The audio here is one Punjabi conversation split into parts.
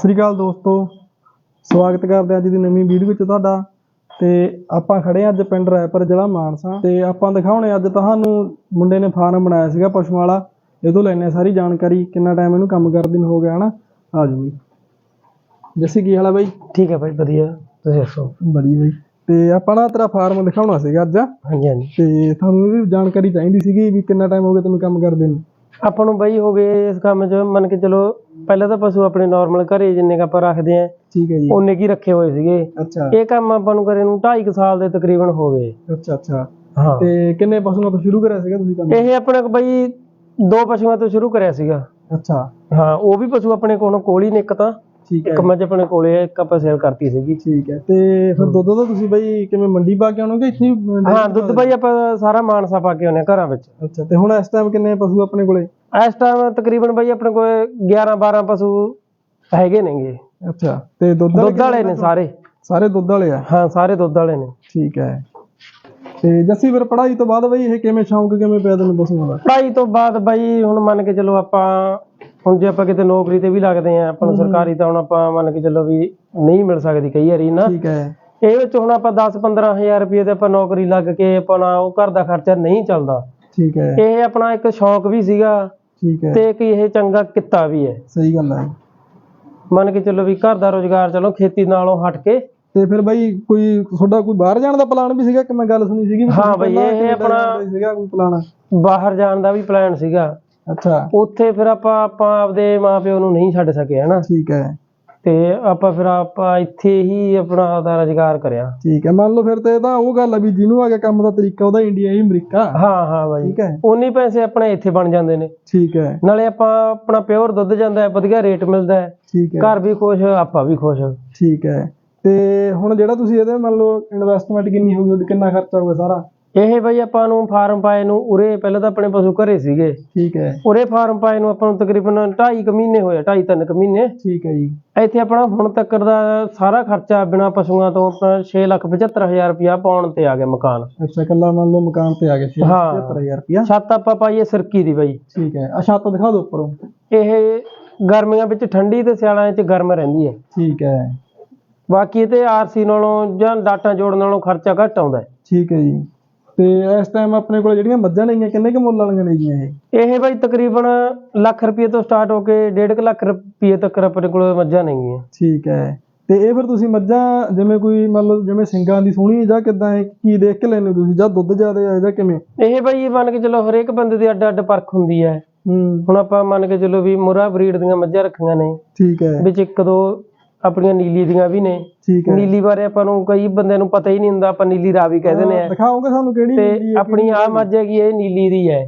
ਸ੍ਰੀ ਅਕਾਲ ਦੋਸਤੋ। ਸਵਾਗਤ ਕਰਦੇ ਅੱਜ ਦੀ ਨਵੀਂ ਵੀਡੀਓ ਵਿੱਚ ਤੁਹਾਡਾ। ਤੇ ਆਪਾਂ ਖੜੇ ਅੱਜ ਪਿੰਡ ਰਾਏਪੁਰ ਜ਼ਿਲ੍ਹਾ ਮਾਨਸਾ। ਤੇ ਆਪਾਂ ਦਿਖਾਉਣੇ ਅੱਜ ਤੁਹਾਨੂੰ ਮੁੰਡੇ ਨੇ ਫਾਰਮ ਬਣਾਇਆ ਸੀਗਾ ਪਸ਼ੂਆਂ ਵਾਲਾ ਇਹ ਤੋਂ ਲੈਣੇ ਸਾਰੀ ਜਾਣਕਾਰੀ ਕਿੰਨਾ ਟਾਈਮ ਇਹਨੂੰ ਕੰਮ ਕਰਦੇ ਨੂੰ ਹੋ ਗਿਆ ਹਨਾ। ਆ ਜਾਓ ਜੀ ਜੱਸੀ ਕੀ ਹਾਲ ਆ ਬਾਈ? ਠੀਕ ਹੈ ਭਾਈ ਵਧੀਆ। ਤੁਸੀਂ ਦੱਸੋ? ਵਧੀਆ ਬਾਈ। ਤੇ ਆਪਾਂ ਨਾ ਤੇਰਾ ਫਾਰਮ ਦਿਖਾਉਣਾ ਸੀਗਾ ਅੱਜ। ਹਾਂਜੀ ਹਾਂਜੀ। ਤੇ ਤੁਹਾਨੂੰ ਵੀ ਜਾਣਕਾਰੀ ਚਾਹੀਦੀ ਸੀਗੀ ਵੀ ਕਿੰਨਾ ਟਾਈਮ ਹੋ ਗਿਆ ਤੈਨੂੰ ਕੰਮ ਕਰਦੇ ਨੂੰ? ਆਪਾਂ ਨੂੰ ਬਾਈ ਹੋ ਗਏ ਇਸ ਕੰਮ 'ਚ ਮੰਨ ਕੇ ਚਲੋ ਪਹਿਲਾਂ ਤਾਂ ਪਸ਼ੂ ਆਪਣੇ ਨਾਰਮਲ ਘਰੇ ਜਿੰਨੇ ਕੁ ਆਪਾਂ ਰੱਖਦੇ ਆ ਠੀਕ ਹੈ ਜੀ। ਉਹਨੇ ਕੀ ਰੱਖੇ ਹੋਏ ਸੀਗੇ। ਅੱਛਾ। ਇਹ ਕੰਮ ਆਪਾਂ ਨੂੰ ਕਰੇ ਨੂੰ 2.5 ਸਾਲ ਦੇ ਤਕਰੀਬਨ ਹੋ ਗਏ। ਅੱਛਾ ਅੱਛਾ। ਹਾਂ। ਤੇ ਕਿੰਨੇ ਪਸ਼ੂਆਂ ਤੋਂ ਸ਼ੁਰੂ ਕਰਿਆ ਸੀਗਾ ਤੁਸੀਂ ਕੰਮ? ਇਹ ਆਪਣੇ ਬਾਈ ਦੋ ਪਸ਼ੂਆਂ ਤੋਂ ਸ਼ੁਰੂ ਕਰਿਆ ਸੀਗਾ। ਅੱਛਾ। ਹਾਂ ਉਹ ਵੀ ਪਸ਼ੂ ਆਪਣੇ ਕੋਲੋਂ ਕੋਲ ਹੀ ਨੇ ਇੱਕ ਤਾਂ। ਠੀਕ ਹੈ। ਇੱਕ ਮੱਝ ਆਪਣੇ ਕੋਲੇ ਆ, ਇੱਕ ਆਪਾਂ ਸੇਲ ਕਰਤੀ ਸੀਗੀ। ਠੀਕ ਹੈ। ਤੇ ਫਿਰ ਦੁੱਧ ਤਾਂ ਤੁਸੀਂ ਬਈ ਕਿਵੇਂ ਮੰਡੀ ਪਾ ਕੇ ਆਉਣੋਗੇ? ਇੱਥੇ ਹੀ, ਹਾਂ ਦੁੱਧ ਬਾਈ ਆਪਾਂ ਸਾਰਾ ਮਾਨਸਾ ਪਾ ਕੇ ਆਉਂਦੇ ਹਾਂ ਘਰਾਂ ਵਿੱਚ। ਅੱਛਾ ਤੇ ਹੁਣ ਇਸ ਟਾਈਮ ਕਿੰਨੇ ਪਸ਼ੂ ਆਪਣੇ ਕੋਲੇ? ਇਸ ਟਾਈਮ ਤਕਰੀਬਨ ਬਾਈ ਆਪਣੇ ਕੋਲ 11 12 ਪਸ਼ੂ ਹੈਗੇ ਨੇਗੇ। ਅੱਛਾ ਤੇ ਦੁੱਧ ਦੁੱਧ ਵਾਲੇ ਨੇ ਸਾਰੇ। ਸਾਰੇ ਦੁੱਧ ਵਾਲੇ ਆ? ਹਾਂ ਸਾਰੇ ਦੁੱਧ ਵਾਲੇ ਨੇ। ਠੀਕ ਹੈ। ਤੇ ਜੱਸੀ ਫਿਰ ਪੜ੍ਹਾਈ ਤੋਂ ਬਾਅਦ ਬਈ ਇਹ ਕਿਵੇਂ ਸ਼ੌਂਕ ਕਿਵੇਂ ਪਿਆ ਤੈਨੂੰ ਪਸ਼ੂਆਂ ਦਾ? ਪੜ੍ਹਾਈ ਤੋਂ ਬਾਅਦ ਬਾਈ ਹੁਣ ਮੰਨ ਕੇ ਚੱਲੋ ਆਪਾਂ ਹੁਣ ਜੇ ਆਪਾਂ ਕਿਤੇ ਨੌਕਰੀ ਤੇ ਵੀ ਲੱਗਦੇ ਆ ਆਪਾਂ ਨੂੰ ਸਰਕਾਰੀ ਤਾਂ ਹੁਣ ਆਪਾਂ ਮੰਨ ਕੇ ਚੱਲੋ ਵੀ ਨਹੀਂ ਮਿਲ ਸਕਦੀ ਕਈ ਵਾਰੀ ਨਾ। ਠੀਕ ਹੈ। ਇਹ ਵਿੱਚ ਹੁਣ ਆਪਾਂ 10 15000 ਰੁਪਏ ਤੇ ਆਪਾਂ ਨੌਕਰੀ ਲੱਗ ਕੇ ਆਪਣਾ ਉਹ ਘਰ ਦਾ ਖਰਚਾ ਨਹੀਂ ਚੱਲਦਾ। ਠੀਕ ਹੈ। ਇਹ ਆਪਣਾ ਇੱਕ ਸ਼ੌਂਕ ਵੀ ਸੀਗਾ ਠੀਕ ਹੈ। ਤੇ ਕਿ ਇਹ ਚੰਗਾ ਕਿੱਤਾ ਵੀ ਹੈ। ਸਹੀ ਗੱਲ ਹੈ। ਮੰਨ ਕੇ ਚੱਲੋ ਵੀ ਘਰ ਦਾ ਰੋਜ਼ਗਾਰ ਚਲੋ ਖੇਤੀ ਨਾਲੋਂ ਹਟ ਕੇ। ਤੇ ਫਿਰ ਬਈ ਕੋਈ ਤੁਹਾਡਾ ਕੋਈ ਬਾਹਰ ਜਾਣ ਦਾ ਪਲਾਨ ਵੀ ਸੀਗਾ ਕਿ ਮੈਂ ਗੱਲ ਸੁਣੀ ਸੀਗੀ ਹਾਂ ਬਈ, ਇਹ ਆਪਣਾ- ਸੀਗਾ ਕੋਈ ਪਲਾਨ ਬਾਹਰ ਜਾਣ ਦਾ ਵੀ ਪਲਾਨ ਸੀਗਾ। ਅੱਛਾ। ਉੱਥੇ ਫਿਰ ਆਪਾਂ ਆਪਾਂ ਆਪਦੇ ਮਾਪਿਓ ਨੂੰ ਨਹੀਂ ਛੱਡ ਸਕੇ ਹਨਾ। ਠੀਕ ਹੈ। ਤੇ ਆਪਾਂ ਫਿਰ ਆਪਾਂ ਇੱਥੇ ਹੀ ਆਪਣਾ ਆਪਦਾ ਰੁਜ਼ਗਾਰ ਕਰਿਆ। ਠੀਕ ਹੈ ਮੰਨ ਲਓ ਫਿਰ ਤੇ ਇਹ ਤਾਂ ਉਹ ਗੱਲ ਆ ਵੀ ਜਿਹਨੂੰ ਆ ਗਿਆ ਕੰਮ ਦਾ ਤਰੀਕਾ ਉਹਦਾ ਇੰਡੀਆ ਹੀ ਅਮਰੀਕਾ। ਹਾਂ ਹਾਂ ਬਾਈ। ਠੀਕ ਹੈ। ਉਨੀ ਪੈਸੇ ਆਪਣੇ ਇੱਥੇ ਬਣ ਜਾਂਦੇ ਨੇ। ਠੀਕ ਹੈ। ਨਾਲੇ ਆਪਾਂ ਆਪਣਾ ਪਿਓਰ ਦੁੱਧ ਜਾਂਦਾ ਹੈ ਵਧੀਆ ਰੇਟ ਮਿਲਦਾ ਹੈ। ਠੀਕ ਹੈ। ਘਰ ਵੀ ਖੁਸ਼ ਆਪਾਂ ਵੀ ਖੁਸ਼। ਠੀਕ ਹੈ। ਤੇ ਹੁਣ ਜਿਹੜਾ ਤੁਸੀਂ ਇਹਦੇ ਮੰਨ ਲਓ ਇਨਵੈਸਟਮੈਂਟ ਕਿੰਨੀ ਹੋ ਗਈ ਕਿੰਨਾ ਖਰਚਾ ਹੋਊਗਾ ਸਾਰਾ? ਇਹ ਬਾਈ ਆਪਾਂ ਨੂੰ ਫਾਰਮ ਪਾਏ ਨੂੰ ਉਰੇ ਪਹਿਲਾਂ ਤਾਂ ਆਪਣੇ ਪਸ਼ੂ ਘਰੇ ਸੀਗੇ। ਠੀਕ ਹੈ। ਉਰੇ ਫਾਰਮ ਪਾਏ ਨੂੰ ਆਪਾਂ ਨੂੰ ਤਕਰੀਬਨ 2.5 ਕੁ ਮਹੀਨੇ ਹੋਏ 2.5 3 ਕੁ ਮਹੀਨੇ। ਠੀਕ ਹੈ ਜੀ। ਇੱਥੇ ਆਪਣਾ ਹੁਣ ਤੱਕ ਦਾ ਸਾਰਾ ਖਰਚਾ ਬਿਨਾ ਪਸ਼ੂਆਂ ਤੋਂ ਆਪਣਾ 675000 ਰੁਪਇਆ ਪਾਉਣ ਤੇ ਆ ਗਿਆ ਮਕਾਨ। ਅੱਛਾ ਕੱਲਾ ਮੰਨ ਲਓ ਮਕਾਨ ਤੇ ਆ ਗਿਆ ਛੇ- ਹਾਂ। 75000 ਰੁਪਇਆ। ਛੱਤ ਆਪਾਂ ਪਾਈਏ ਸਿਰਕੀ ਦੀ ਬਾਈ। ਠੀਕ ਹੈ। ਆ ਛੱਤ ਦਿਖਾ ਦਿਓ ਉੱਪਰੋਂ। ਇਹ ਗਰਮੀਆਂ ਵਿੱਚ ਠੰਡੀ ਤੇ ਸਿਆਲਾਂ ਵਿੱਚ ਗਰਮ ਰਹਿੰਦੀ ਹੈ। ਠੀਕ ਹੈ। ਬਾਕੀ ਤੇ ਆਰਸੀ ਨਾਲੋਂ ਜਾਂ ਡਾਟਾ ਜੋੜਨ ਨਾਲੋਂ ਖਰਚਾ ਘੱਟ ਆਉਂਦਾ ਠੀਕ ਹੈ ਜੀ। ਤੇ ਇਸ ਟਾਈਮ ਆਪਣੇ ਕੋਲ ਜਿਹੜੀਆਂ ਮੱਝਾਂ ਨੇਗੀਆਂ ਕਿੰਨੇ ਕੁ ਮੁੱਲ ਵਾਲੀਆਂ ਨੇਗੀਆਂ ਇਹ? ਇਹ ਬਾਈ ਤਕਰੀਬਨ ਲੱਖ ਰੁਪਏ ਤੋਂ ਸਟਾਰਟ ਹੋ ਕੇ 1.5 ਲੱਖ ਰੁਪਏ ਤੱਕ ਆਪਣੇ ਕੋਲ ਮੱਝਾਂ ਨੇਗੀਆਂ। ਠੀਕ ਹੈ। ਤੇ ਇਹ ਫਿਰ ਤੁਸੀਂ ਮੱਝਾਂ ਜਿਵੇਂ ਕੋਈ ਮੰਨ ਲਓ ਜਿਵੇਂ ਸਿੰਗਾਂ ਦੀ ਸੋਹਣੀ ਜਾਂ ਕਿਦਾਂ ਕੀ ਦੇਖ ਕੇ ਲੈਂਦੇ ਹੋ ਤੁਸੀਂ? ਜਾਂ ਦੁੱਧ ਜ਼ਿਆਦਾ ਹੈ ਜਾਂ ਕਿਵੇਂ? ਇਹ ਬਾਈ ਮੰਨ ਕੇ ਚਲੋ ਹਰੇਕ ਬੰਦੇ ਦੀ ਅੱਡ ਅੱਡ ਪਰਖ ਹੁੰਦੀ ਹੈ। ਹੂੰ। ਹੁਣ ਆਪਾਂ ਮੰਨ ਕੇ ਚਲੋ ਵੀ ਮੁਰਾ ਬਰੀਡ ਦੀਆਂ ਮੱਝਾਂ ਰੱਖੀਆਂ ਨੇ। ਠੀਕ ਹੈ। ਵਿੱਚ ਇੱਕ ਦੋ ਆਪਣੀਆਂ ਨੀਲੀ ਦੀਆਂ ਵੀ ਨੇ। ਠੀਕ ਹੈ। ਨੀਲੀ ਬਾਰੇ ਆਪਾਂ ਨੂੰ ਕਈ ਬੰਦਿਆਂ ਨੂੰ ਪਤਾ ਹੀ ਨਹੀਂ ਹੁੰਦਾ ਆਪਾਂ ਨੀਲੀ ਰਾਵੀ ਕਹਿੰਦੇ ਨੇ ਦਿਖਾਓਗੇ ਸਾਨੂੰ ਕਿਹੜੀ ਤੇ ਆਪਣੀ ਆ ਮੱਝ ਹੈਗੀ ਇਹ ਨੀਲੀ ਦੀ ਹੈ।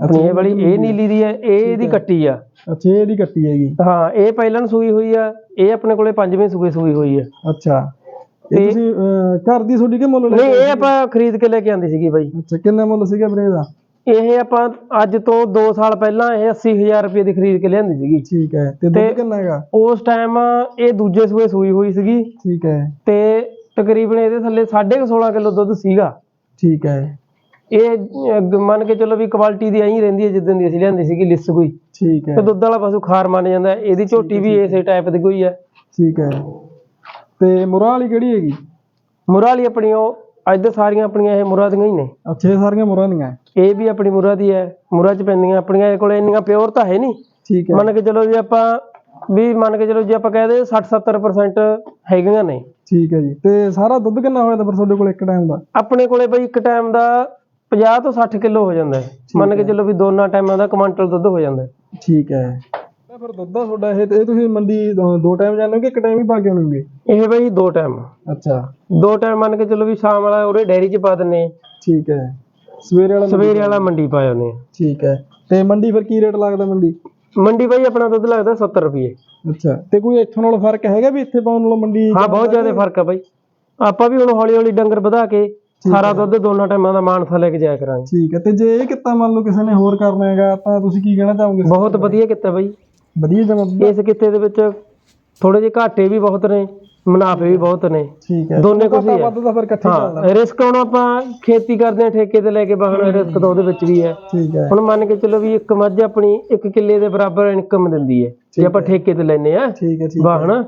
ਆਪਣੀ ਇਹ ਵਾਲੀ ਇਹ ਨੀਲੀ ਦੀ ਹੈ ਇਹ ਇਹਦੀ ਕੱਟੀ ਆ। ਅੱਛਾ ਇਹ ਇਹਦੀ ਕੱਟੀ ਹੈਗੀ। ਹਾਂ ਇਹ ਪਹਿਲਾਂ ਸੂਈ ਹੋਈ ਆ ਇਹ ਆਪਣੇ ਕੋਲੇ ਪੰਜਵੇਂ ਸੂਏ ਸੂਈ ਹੋਈ ਆ। ਅੱਛਾ ਇਹ ਤੁਸੀਂ ਘਰ ਦੀ ਤੁਹਾਡੀ ਕਿ ਮੁੱਲ ਲੈ ਨਹੀਂ ਇਹ ਆਪਾਂ ਖਰੀਦ ਕੇ ਲੈ ਕੇ ਆਂਦੀ ਸੀਗੀ ਬਾਈ। ਅੱਛਾ ਕਿੰਨਾ ਮੁੱਲ ਸੀਗਾ ਵੀਰੇ ਇਹਦਾ? ਇਹ ਆਪਾਂ ਅੱਜ ਤੋਂ 2 ਸਾਲ ਪਹਿਲਾਂ ਇਹ 80000 ਰੁਪਏ ਦੀ ਖਰੀਦ ਕੇ ਲਿਆਂਦੀ ਸੀਗੀ। ਠੀਕ ਹੈ ਤੇ ਦੁੱਧ ਕਿੰਨਾ ਹੈਗਾ? ਉਸ ਟਾਈਮ ਇਹ ਦੂਜੇ ਸੂਏ ਸੂਈ ਹੋਈ ਸੀਗੀ। ਠੀਕ ਹੈ। ਤੇ ਤਕਰੀਬਨ ਇਹਦੇ ਥੱਲੇ 16.5 ਕਿਲੋ ਦੁੱਧ ਸੀਗਾ। ਠੀਕ ਹੈ। ਇਹ ਮੰਨ ਕੇ ਚੱਲੋ ਵੀ ਕੁਆਲਿਟੀ ਦੀ ਐਂ ਰਹਿੰਦੀ ਹੈ ਜਿੱਦਾਂ ਦੀ ਅਸੀਂ ਲਿਆਂਦੀ ਸੀਗੀ ਲਿਸ ਕੋਈ। ਠੀਕ ਹੈ। ਤੇ ਦੁੱਧ ਵਾਲਾ ਪਸ਼ੂ ਖਾਰ ਮੰਨ ਜਾਂਦਾ। ਇਹਦੀ ਝੋਟੀ ਵੀ ਇਸੇ ਟਾਈਪ ਦੀ ਕੋਈ ਹੈ। ਠੀਕ ਹੈ। ਤੇ ਮੁਰਾ ਵਾਲੀ ਕਿਹੜੀ ਹੈਗੀ? ਮੁਰਾ ਵਾਲੀ ਆਪਣੀ ਉਹ ਅੱਜ ਦੇ ਸਾਰੀਆਂ ਆਪਣੀਆਂ ਇਹ ਮੁਰਾ ਦੀਆਂ ਹੀ ਨੇ। ਅੱਛਾ ਇਹ ਸਾਰੀਆਂ ਮੁਰਾ ਦੀਆਂ। ਇਹ ਵੀ ਆਪਣੀ ਮੁਰਾ ਦੀ ਹੈ ਮੁਰਾ ਚ ਪੈਂਦੀਆਂ ਆਪਣੀਆਂ ਇਹ ਕੋਲੇ ਇੰਨੀਆਂ ਪਿਓਰ ਤਾਂ ਹੈ ਨਹੀਂ। ਠੀਕ ਹੈ। ਮੰਨ ਕੇ ਚਲੋ ਜੇ ਆਪਾਂ ਵੀ ਮੰਨ ਕੇ ਚਲੋ ਜੇ ਆਪਾਂ ਕਹਦੇ 60 70% ਹੈਗੀਆਂ ਨੇ। ਠੀਕ ਹੈ ਜੀ ਤੇ ਸਾਰਾ ਦੁੱਧ ਕਿੰਨਾ ਹੋਇਆ ਤਾਂ ਫਿਰ ਤੁਹਾਡੇ ਕੋਲ ਇੱਕ ਟਾਈਮ ਦਾ? ਆਪਣੇ ਕੋਲੇ ਬਈ ਇੱਕ ਟਾਈਮ ਦਾ 50 ਤੋਂ 60 ਕਿਲੋ ਹੋ ਜਾਂਦਾ ਹੈ। ਮੰਨ ਕੇ ਚਲੋ ਵੀ ਦੋਨਾਂ ਟਾਈਮਾਂ ਦਾ ਕੁਆਂਟਲ ਦੁੱਧ ਹੋ ਜਾਂਦਾ ਹੈ। ਠੀਕ ਹੈ। ਤਾਂ ਫਿਰ ਦੁੱਧ ਦਾ ਤੁਹਾਡਾ ਇਹ ਇਹ ਤੁਸੀਂ ਮੰਡੀ ਦੋ- ਦੋ ਟਾਈਮ ਜਾਂਦੇ ਹੋ ਕਿ ਇੱਕ ਟਾਈਮ ਹੀ ਪਾ ਕੇ ਆਉਣਗੇ? ਇਹ ਬਈ ਦੋ ਟਾਈਮ ਅੱਛਾ। ਦੋ ਟਾਈਮ ਮੰਨ ਕੇ ਚਲੋ ਵੀ ਸ਼ਾਮ ਵਾਲਾ ਉਹਦੇ ਡੈਰੀ 'ਚ ਪਾ ਦਿੰਨੇ। ਆ। ਠੀਕ ਹੈ। ਸਵੇਰੇ ਵਾਲਾ ਮੰਡੀ- ਸਵੇਰੇ ਵਾਲਾ ਮੰਡੀ ਪਾ ਜਾਂਦੇ ਆ ਠੀਕ ਹੈ। ਤੇ ਮੰਡੀ ਫਿਰ ਕੀ ਰੇਟ ਲੱਗਦਾ ਮੰਡੀ? ਮੰਡੀ ਬਈ ਆਪਣਾ ਦੁੱਧ ਲੱਗਦਾ 70 ਰੁਪਏ ਅੱਛਾ। ਤੇ ਕੋਈ ਇੱਥੋਂ ਨਾਲ ਫ਼ਰਕ ਹੈਗਾ ਵੀ ਇੱਥੇ ਪਾਉਣ ਨਾਲੋਂ ਮੰਡੀ ਹਾਂ ਬਹੁਤ ਜ਼ਿਆਦਾ ਫ਼ਰਕ ਆ ਬਾਈ। ਆਪਾਂ ਵੀ ਹੁਣ ਹੌਲੀ ਹੌਲੀ ਡੰਗਰ ਵਧਾ ਕੇ ਸਾਰਾ ਦੁੱਧ ਦੋਨਾਂ ਟਾਈਮਾਂ ਦਾ ਮਾਨਸਾ ਲੈ ਕੇ ਜਾਇਆ ਕਰਾਂਗੇ। ਠੀਕ ਹੈ। ਤੇ ਜੇ ਇਹ ਕਿੱਤਾ ਮੰਨ ਲਓ ਕਿਸੇ ਨੇ ਹੋਰ ਕਰਨਾ ਹੈਗਾ ਤਾਂ ਤੁਸੀਂ ਕੀ ਕਹਿਣਾ ਚਾਹੋਗੇ? ਬਹੁਤ ਵਧੀਆ ਕੀਤਾ ਬਾਈ। ਵਧੀਆ ਜਮਾ ਇਸ ਕਿੱਤੇ ਦੇ ਵਿੱਚ ਥੋੜੇ ਜਿਹੇ ਘਾਟੇ ਵੀ ਬਹੁਤ ਨੇ ਮੁਨਾਫੇ ਵੀ ਬਹੁਤ ਨੇ। ਠੀਕ ਹੈ। ਦੋਨੇ ਕੁਛ ਹੀ ਹੈ। ਵੱਧ ਤਾਂ ਫਿਰ ਇਕੱਠੇ ਚੱਲਦਾ। ਹਾਂ ਰਿਸਕ ਹੁਣ ਆਪਾਂ ਖੇਤੀ ਕਰਦੇ ਆ ਠੇਕੇ ਤੇ ਲੈ ਕੇ ਬਾਹਰ ਰਿਸਕ ਤਾਂ ਉਹਦੇ ਵਿੱਚ ਵੀ ਹੈ। ਠੀਕ ਹੈ। ਹੁਣ ਮੰਨ ਕੇ ਚੱਲੋ ਵੀ ਇੱਕ ਮੱਝ ਆਪਣੀ 1 ਕਿੱਲੇ ਦੇ ਬਰਾਬਰ ਇਨਕਮ ਦਿੰਦੀ ਹੈ ਜੇ ਆਪਾਂ ਠੇਕੇ ਤੇ ਲੈਨੇ ਆ ਠੀਕ ਹੈ ਠੀਕ ਹੈ। ਵਾਹਣ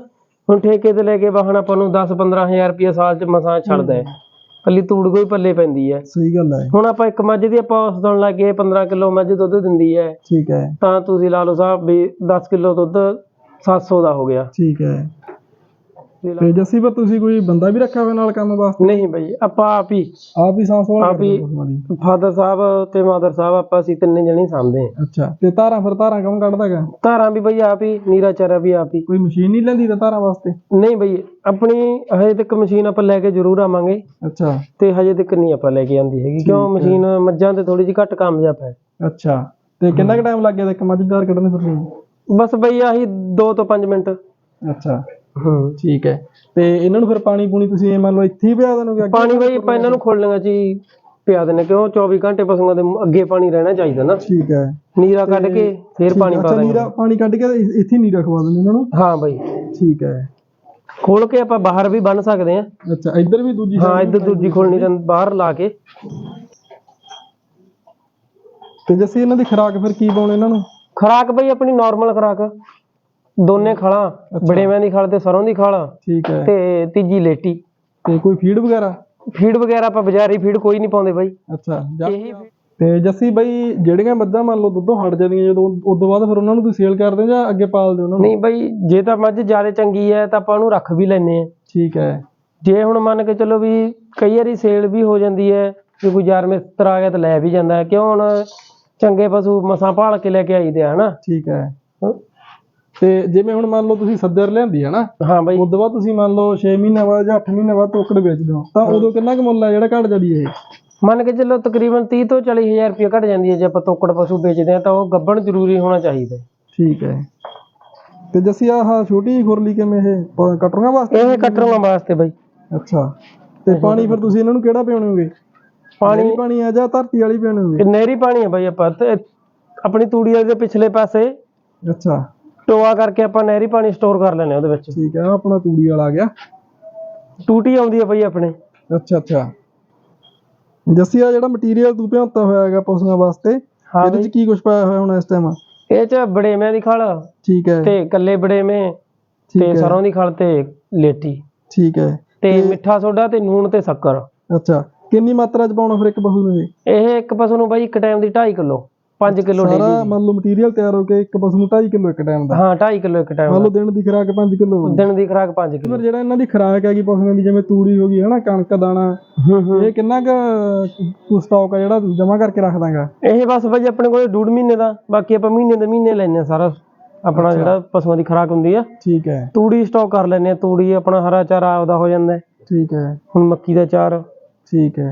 ਹੁਣ ਠੇਕੇ ਤੇ ਲੈ ਕੇ ਵਾਹਣ ਆਪਾਂ ਨੂੰ 10 15000 ਰੁਪਏ ਸਾਲ ਚ ਮਸਾਂ ਛੱਡਦਾ ਹੈ। ਕੱਲੀ ਤੂੜ ਕੋਈ ਪੱਲੇ ਪੈਂਦੀ ਹੈ। ਸਹੀ ਗੱਲ ਹੈ। ਹੁਣ ਆਪਾਂ ਇੱਕ ਮੱਝ ਦੀ ਆਪਾਂ ਉਸ ਦਿਨ ਲੱਗੇ 15 ਕਿਲੋ ਮੱਝ ਦੁੱਧ ਦਿੰਦੀ ਹੈ। ਠੀਕ ਹੈ। ਤਾਂ ਤੁਸੀਂ ਲਾ ਲਓ ਸਾਹਿਬ ਵੀ 10 ਕਿਲੋ ਦੁੱਧ 700 ਦਾ ਹੋ ਗਿਆ। ਠੀਕ ਹੈ। ਤੇ ਜੱਸੀ ਪਰ ਤੁਸੀਂ ਕੋਈ ਬੰਦਾ ਵੀ ਰੱਖਿਆ ਹੋਇਆ ਨਾਲ ਕੰਮ ਵਾਸਤੇ? ਨਹੀਂ ਬਈ ਆਪਾਂ ਆਪ ਹੀ। ਆਪ ਹੀ ਸਾਂਭ ਸੰਭਾਲ ਆਪ ਹੀ। ਫਾਦਰ ਸਾਹਿਬ ਤੇ ਮਾਦਰ ਸਾਹਿਬ ਆਪਾਂ ਅਸੀਂ ਤਿੰਨੇ ਜਣੇ ਸਾਂਭਦੇ ਅੱਛਾ ਤੇ ਧਾਰਾਂ ਫਿਰ ਧਾਰਾਂ ਕੌਣ ਕੱਢਦਾ ਹੈਗਾ? ਧਾਰਾਂ ਵੀ ਬਈ ਆਪ ਹੀ ਨੀਰਾ ਚਾਰਾ ਵੀ ਆਪ ਹੀ। ਕੋਈ ਮਸ਼ੀਨ ਨਹੀਂ ਲੈਂਦੀ ਤਾਂ ਧਾਰਾਂ ਵਾਸਤੇ? ਨਹੀਂ ਬਈ ਆਪਣੀ ਹਜੇ ਤੱਕ ਮਸ਼ੀਨ ਆਪਾਂ ਲੈ ਕੇ ਜ਼ਰੂਰ ਆਵਾਂਗੇ। ਅੱਛਾ। ਤੇ ਹਜੇ ਤੱਕ ਨਹੀਂ ਆਪਾਂ ਲੈ ਕੇ ਆਂਦੀ ਹੈਗੀ ਕਿਉਂ ਮਸ਼ੀਨ ਮੱਝਾਂ ਤੇ ਥੋੜੀ ਜਿਹੀ ਘੱਟ ਕਾਮਯਾਬ ਹੈ। ਅੱਛਾ ਤੇ ਕਿੰਨਾ ਕੁ ਟਾਈਮ ਲੱਗ ਗਿਆ ਇੱਕ ਮੱਝ ਦਾਰ ਕੱਢਣ ਫਿਰ ਬਸ ਬਈ ਆਹੀ 2 ਤੋਂ 5 ਮਿੰਟ। ਅੱਛਾ। ਹੂੰ ਠੀਕ ਹੈ। ਤੇ ਇਹਨਾਂ ਨੂੰ ਫਿਰ ਪਾਣੀ ਪੂਣੀ ਤੁਸੀਂ ਇਹ ਮੰਨ ਲਓ ਇੱਥੇ ਹੀ ਪਿਆ ਦੇਣੋਗੇ ਅੱਗੇ? ਪਾਣੀ ਬਈ ਆਪਾਂ ਇਹਨਾਂ ਨੂੰ ਖੋਲਣੀਆਂ ਚ ਹੀ ਪਿਆ ਦਿੰਦੇ ਕਿਉਂ? 24 ਘੰਟੇ ਪਸ਼ੂਆਂ ਦੇ ਅੱਗੇ ਪਾਣੀ ਰਹਿਣਾ ਚਾਹੀਦਾ ਨਾ। ਠੀਕ ਹੈ। ਨੀਰਾ ਕੱਢ ਕੇ ਫੇਰ ਪਾਣੀ ਪਾ ਦਿੰਦੇ ਨੀਰਾ ਪਾਣੀ ਕੱਢ ਕੇ ਇੱਥੇ ਹੀ ਨੀਰਾ ਖਵਾ ਦਿੰਦੇ ਇਹਨਾਂ ਨੂੰ? ਹਾਂ ਬਈ। ਠੀਕ ਹੈ। ਖੋਲ ਕੇ ਆਪਾਂ ਬਾਹਰ ਵੀ ਬੰਨ ਸਕਦੇ ਆ ਅੱਛਾ ਇੱਧਰ ਵੀ ਦੂਜੀ ਹਾਂ ਇੱਧਰ ਦੂਜੀ ਖੋਲਣੀ ਤਾਂ ਬਾਹਰ ਲਾ ਕੇ। ਤੇ ਜੱਸੀ ਇਹਨਾਂ ਦੀ ਖੁਰਾਕ ਫਿਰ ਕੀ ਪਾਉਣੇ ਇਹਨਾਂ ਨੂੰ? ਖੁਰਾਕ ਬਈ ਆਪਣੀ ਨਾਰਮਲ ਖੁਰਾਕ। ਦੋਨੇ ਖਾਲਾਂ ਬੜੇਵਿਆਂ ਦੀ ਖਲ ਤੇ ਸਰੋਂ ਦੀ ਖਲ। ਠੀਕ ਹੈ। ਤੇ ਤੀਜੀ ਲੇਟੀ। ਤੇ ਕੋਈ ਫੀਡ ਵਗੈਰਾ? ਫੀਡ ਵਗੈਰਾ ਆਪਾਂ ਬਾਜ਼ਾਰੀ ਫੀਡ ਕੋਈ ਨਹੀਂ ਪਾਉਂਦੇ ਬਾਈ। ਅੱਛਾ ਇਹੀ ਤੇ ਜੱਸੀ ਬਈ ਜਿਹੜੀਆਂ ਮੱਝਾਂ ਮੰਨ ਲਓ ਦੁੱਧੋਂ ਹਟ ਜਾਂਦੀਆਂ ਜਦੋਂ ਉਸ ਤੋਂ ਬਾਅਦ ਫਿਰ ਉਹਨਾਂ ਨੂੰ ਤੁਸੀਂ ਸੇਲ ਕਰਦੇ ਹੋ ਜਾਂ ਅੱਗੇ ਪਾਲਦੇ ਹੋ ਉਹਨਾਂ ਨੂੰ? ਨਹੀਂ ਬਾਈ ਜੇ ਤਾਂ ਮੱਝ ਜ਼ਿਆਦਾ ਚੰਗੀ ਹੈ ਤਾਂ ਆਪਾਂ ਉਹਨੂੰ ਰੱਖ ਵੀ ਲੈਨੇ ਆ ਠੀਕ ਹੈ। ਜੇ ਹੁਣ ਮੰਨ ਕੇ ਚੱਲੋ ਵੀ ਕਈ ਵਾਰੀ ਸੇਲ ਵੀ ਹੋ ਜਾਂਦੀ ਹੈ ਜੇ ਕੋਈ ਯਾਰ ਮਿੱਤਰ ਆ ਗਿਆ ਤਾਂ ਲੈ ਵੀ ਜਾਂਦਾ ਕਿਉਂ ਹੁਣ ਚੰਗੇ ਪਸ਼ੂ ਮਸਾਂ ਭਾਲ ਕੇ ਲੈ ਕੇ ਆਈਦੇ ਆ ਹਨਾ? ਠੀਕ ਹੈ। ਤੇ ਜਿਵੇਂ ਹੁਣ ਮੰਨ ਲਓ ਤੁਸੀਂ ਸੱਜਰ ਲਿਆਂਦੀ ਹੈ ਨਾ ਹਾਂ ਬਾਈ। ਉਸ ਤੋਂ ਬਾਅਦ ਤੁਸੀਂ ਮੰਨ ਲਓ 6 ਮਹੀਨੇ ਬਾਅਦ ਜਾਂ 8 ਮਹੀਨੇ ਬਾਅਦ ਤੋਕੜ ਵੇਚਦੇ ਹੋ ਤਾਂ ਉਦੋਂ ਕਿੰਨਾ ਕੁ ਮੁੱਲ ਹੈ ਜਿਹੜਾ ਘਟ ਜਾਂਦੀ ਇਹ? ਮੰਨ ਕੇ ਚੱਲੋ ਤਕਰੀਬਨ 30 ਤੋਂ 40 ਹਜ਼ਾਰ ਰੁਪਏ ਘਟ ਜਾਂਦੀ ਹੈ ਜੇ ਆਪਾਂ ਤੋਕੜ ਪਸ਼ੂ ਵੇਚਦੇ ਆ ਤਾਂ ਉਹ ਗੱਭਣ ਜ਼ਰੂਰੀ ਹੋਣਾ ਚਾਹੀਦਾ ਹੈ। ਠੀਕ ਹੈ। ਤੇ ਜੱਸੀ ਆਹ ਛੋਟੀ ਜਿਹੀ ਖੁਰਲੀ ਕਿਵੇਂ ਇਹ? ਪ- ਕਟਰੀਆਂ ਵਾਸਤੇ ਇਹ ਕਟਰਾਂ ਵਾਸਤੇ ਬਾਈ। ਅੱਛਾ। ਤੇ ਪਾਣੀ ਫਿਰ ਤੁਸੀਂ ਇਹਨਾਂ ਨੂੰ ਕਿਹੜਾ ਪਿਆਉਣੋਗੇ ਪਾਣੀ ਪਾਣੀ ਪਾਣੀ ਆ ਜਾਂ ਧਰਤੀ ਵਾਲੀ ਪਿਆਉਣਗੇ ਇਹ ਨਹਿਰੀ ਪਾਣੀ ਹੈ ਬਾਈ ਆਪਾਂ। ਤੇ ਆਪਣੀ ਤੂੜੀ ਵਾਲੇ ਦੇ ਪਿਛਲੇ ਪਾਸੇ। ਅੱਛਾ। ਟੋਆ ਕਰਕੇ ਆਪਾਂ ਨਹਿਰੀ ਪਾਣੀ ਸਟੋਰ ਕਰ ਲੈਨੇ ਉਹਦੇ ਵਿੱਚ। ਠੀਕ ਹੈ ਆਹ ਆਪਣਾ ਤੂੜੀ ਵਾਲਾ ਆ ਗਿਆ। ਟੂਟੀ ਆਉਂਦੀ ਹੈ ਬਾਈ ਆਪਣੇ। ਅੱਛਾ ਅੱਛਾ। ਜੱਸੀ ਆ ਜਿਹੜਾ ਮਟੀਰੀਅਲ ਤੂੰ ਭਿਉਂਤਾ ਹੋਇਆ ਹੈਗਾ ਪਸ਼ੂਆਂ ਵਾਸਤੇ ਹਾਂ ਇਹਦੇ ਚ ਕੀ ਕੁਝ ਪਾਇਆ ਹੋਇਆ ਹੁਣ ਇਸ ਟਾਈਮ ਇਹ ਚ ਬੜੇਵਿਆਂ ਦੀ ਖਲ ਠੀਕ ਹੈ। ਤੇ ਕੱਲੇ ਬੜੇਵੇਂ ਠੀਕ ਤੇ ਹੈ। ਸਰੋਂ ਦੀ ਖਲ ਤੇ ਲੇਟੀ। ਠੀਕ ਹੈ। ਤੇ ਮਿੱਠਾ ਸੋਡਾ ਤੇ ਨੂਣ ਤੇ ਸ਼ੱਕਰ। ਅੱਛਾ। ਕਿੰਨੀ ਮਾਤਰਾ ਚ ਪਾਉਣਾ ਫਿਰ ਇੱਕ ਪਸ਼ੂ ਨੂੰ ਇਹ? ਇਹ ਇੱਕ ਪਸ਼ੂ ਨੂੰ ਬਾਈ ਇੱਕ ਟਾਈਮ ਦੀ 2.5 ਕਿਲੋ। 5 ਕਿਲੋ ਸਾਰਾ ਡੇਲੀ ਮੰਨ ਲਓ ਮਟੀਰੀਅਲ ਤਿਆਰ ਹੋ ਕੇ ਇੱਕ ਪਸ਼ੂ ਨੂੰ 2.5 ਕਿਲੋ ਇੱਕ ਟਾਈਮ ਦਾ। ਹਾਂ 2.5 ਕਿਲੋ ਇੱਕ ਮੰਨ ਟਾਈਮ ਲਓ ਦਿਨ ਦੀ ਖੁਰਾਕ 5 ਕਿਲੋ ਦਿਨ ਦੀ ਖੁਰਾਕ 5 ਕਿਲੋ। ਫਿਰ ਜਿਹੜਾ ਇਹਨਾਂ ਦੀ ਖੁਰਾਕ ਹੈਗੀ ਪਸ਼ੂਆਂ ਦੀ ਜਿਵੇਂ ਤੂੜੀ ਹੋ ਗਈ ਹਨਾ ਕਣਕ ਦਾਣਾ ਇਹ ਕਿੰਨਾ ਕੁ ਸਟਾਕ ਹੈ ਜਿਹੜਾ ਜਮਾ ਕਰਕੇ ਰੱਖ ਦਾਂਗਾ ਇਹ ਬਸ ਬਾਈ ਆਪਣੇ ਕੋਲ ਡੂਢ ਮਹੀਨੇ ਦਾ ਬਾਕੀ ਆਪਾਂ ਮਹੀਨੇ ਦੇ ਮਹੀਨੇ ਲੈਨੇ ਸਾਰਾ। ਆਪਣਾ ਜਿਹੜਾ ਪਸ਼ੂਆਂ ਦੀ ਖੁਰਾਕ ਹੁੰਦੀ ਆ। ਠੀਕ ਹੈ। ਤੂੜੀ ਸਟਾਕ ਕਰ ਲੈਨੇ ਆ ਤੂੜੀ ਆਪਣਾ ਹਰਾ ਚਾਰਾ ਆਪਦਾ ਹੋ ਜਾਂਦਾ। ਠੀਕ ਹੈ। ਹੁਣ ਮੱਕੀ ਦਾ ਚਾਰ। ਠੀਕ ਹੈ।